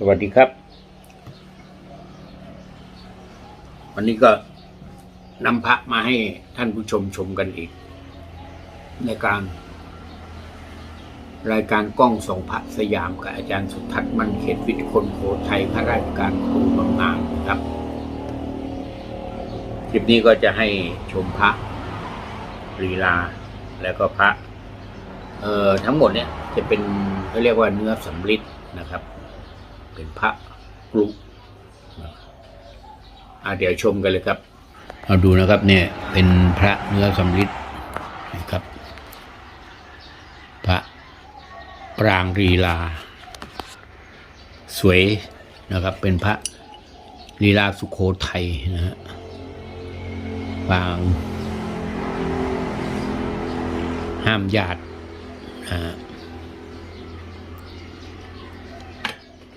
สวัสดีครับ วันนี้ก็นำพระมาให้ท่านผู้ชมชมกันอีก ในการ รายการกล้องสองพระสยามกับอาจารย์สุทัศน์มันเขตวิทย์คนโขไทยข้าราชการครูบำนาญนะครับคลิปนี้ก็จะให้ชมพระลีลา แล้วก็พระ เอ่อทั้งหมดเนี่ยจะเป็นเขาเรียกว่าเนื้อสำริดนะครับ เป็นพระกรุอะเดี๋ยวชมกันเลยครับเอาดูนะครับเนี่ยเป็นพระเนื้อสำริดนะครับ พระปรางลีลา สวยนะครับ เป็นพระลีลาสุโขทัยนะฮะปางห้ามญาตินะฮะ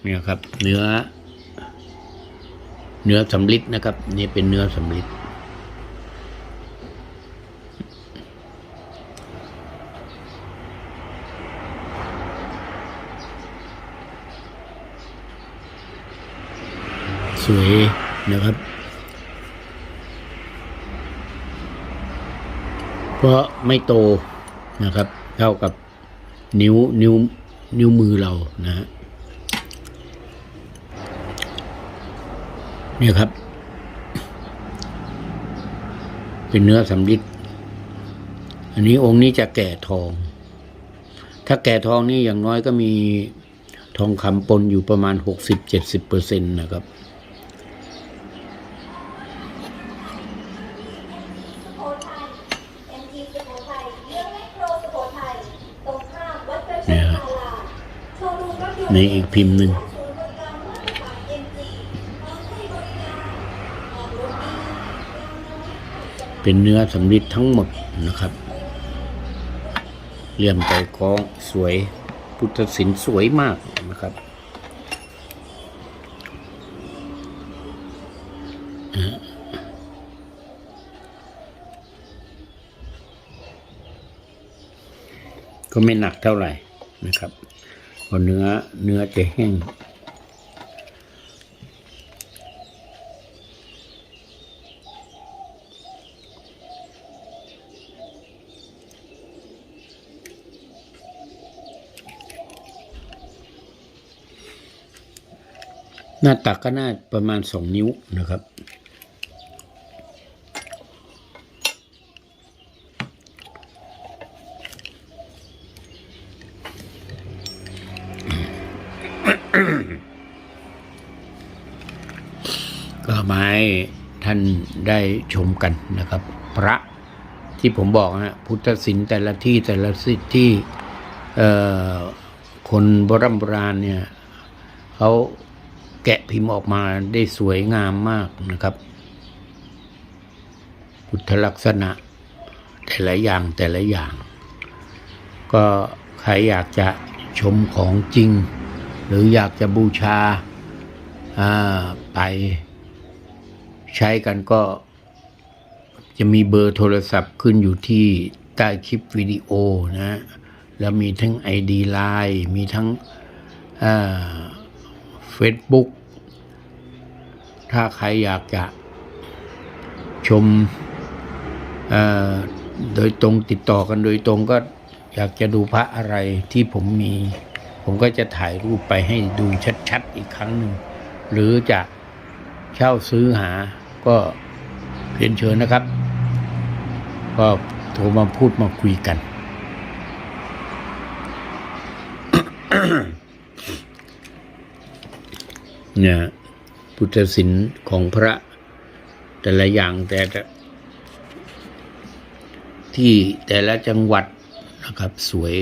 เนี่ยครับ เนื้อ เนื้อสำลิดนะครับ นี่เป็นเนื้อสำลิดสวยนะครับ เพราะไม่โตนะครับ เท่ากับนิ้วนิ้วนิ้วมือเรานะฮะ เนี่ยครับ เป็นเนื้อสำลิดอันนี้องค์นี้จะแก่ทอง ถ้าแก่ทองนี่อย่างน้อยก็มีทองคำปนอยู่ประมาณหกสิบเจ็ดสิบเปอร์เซ็นต์นะครับสุโขทัยเอ็มทีสุโขทัยเรื่คโครสุโขทัยตรงข้ามวัดกระชเนี่ยนฮะศาลาโชว์รูมรถยนต์ในอีกพิมพ์หนึ่ง ศูนย์บริการมาตรฐานเอ็มจีพร้อมให้บริการออกรถดียางน้อย เป็นเนื้อสำริดทั้งหมดนะครับเลี่ยมไก่กองสวยพุทธศิลป์สวยมากนะครับก็ไม่หนักเท่าไหร่นะครับเพราะเนื้อเนื้อจะแห้ง หน้าตักก็น่าประมาณสองนิ้วนะครับก็มาให้ท่านได้ชมกันนะครับ พระที่ผมบอกนะพุทธศิลป์แต่ละที่แต่ละสิทธิ์ที่เอ่อคนบราณโบราณเนี่ยเขา แกะพิมพ์ออกมาได้สวยงามมากนะครับ พุทธลักษณะ แต่ละอย่างแต่ละอย่าง ก็ใครอยากจะชมของจริง หรืออยากจะบูชาาไปใช้กันก็จะมีเบอร์โทรศัพท์ขึ้นอยู่ที่ใต้คลิปวิดีโอนะ แล้วมีทั้ง ID Line มีทั้งเฟ ซบุ๊กถ้าใครอยากจะชมโดยตรงติดต่อกันโดยตรงก็อยากจะดูพระอะไรที่ผมมี ผมก็จะถ่ายรูปไปให้ดูชัดๆอีกครั้งหนึ่ง หรือจะเช่าซื้อหาก็เรียนเชิญนะครับ ก็โทรมาพูดมาคุยกัน เนี่ยพุทธศิลป์ของพระแต่ละอย่างแต่ที่แต่ละจังหวัดนะครับสวย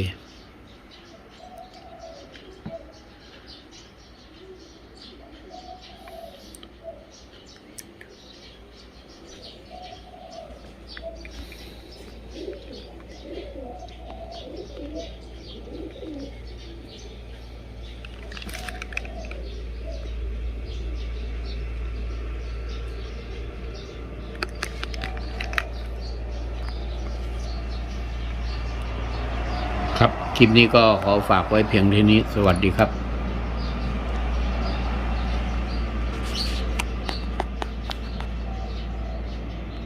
คลิปนี้ก็ขอฝากไว้เพียงเท่านี้ สวัสดีครับ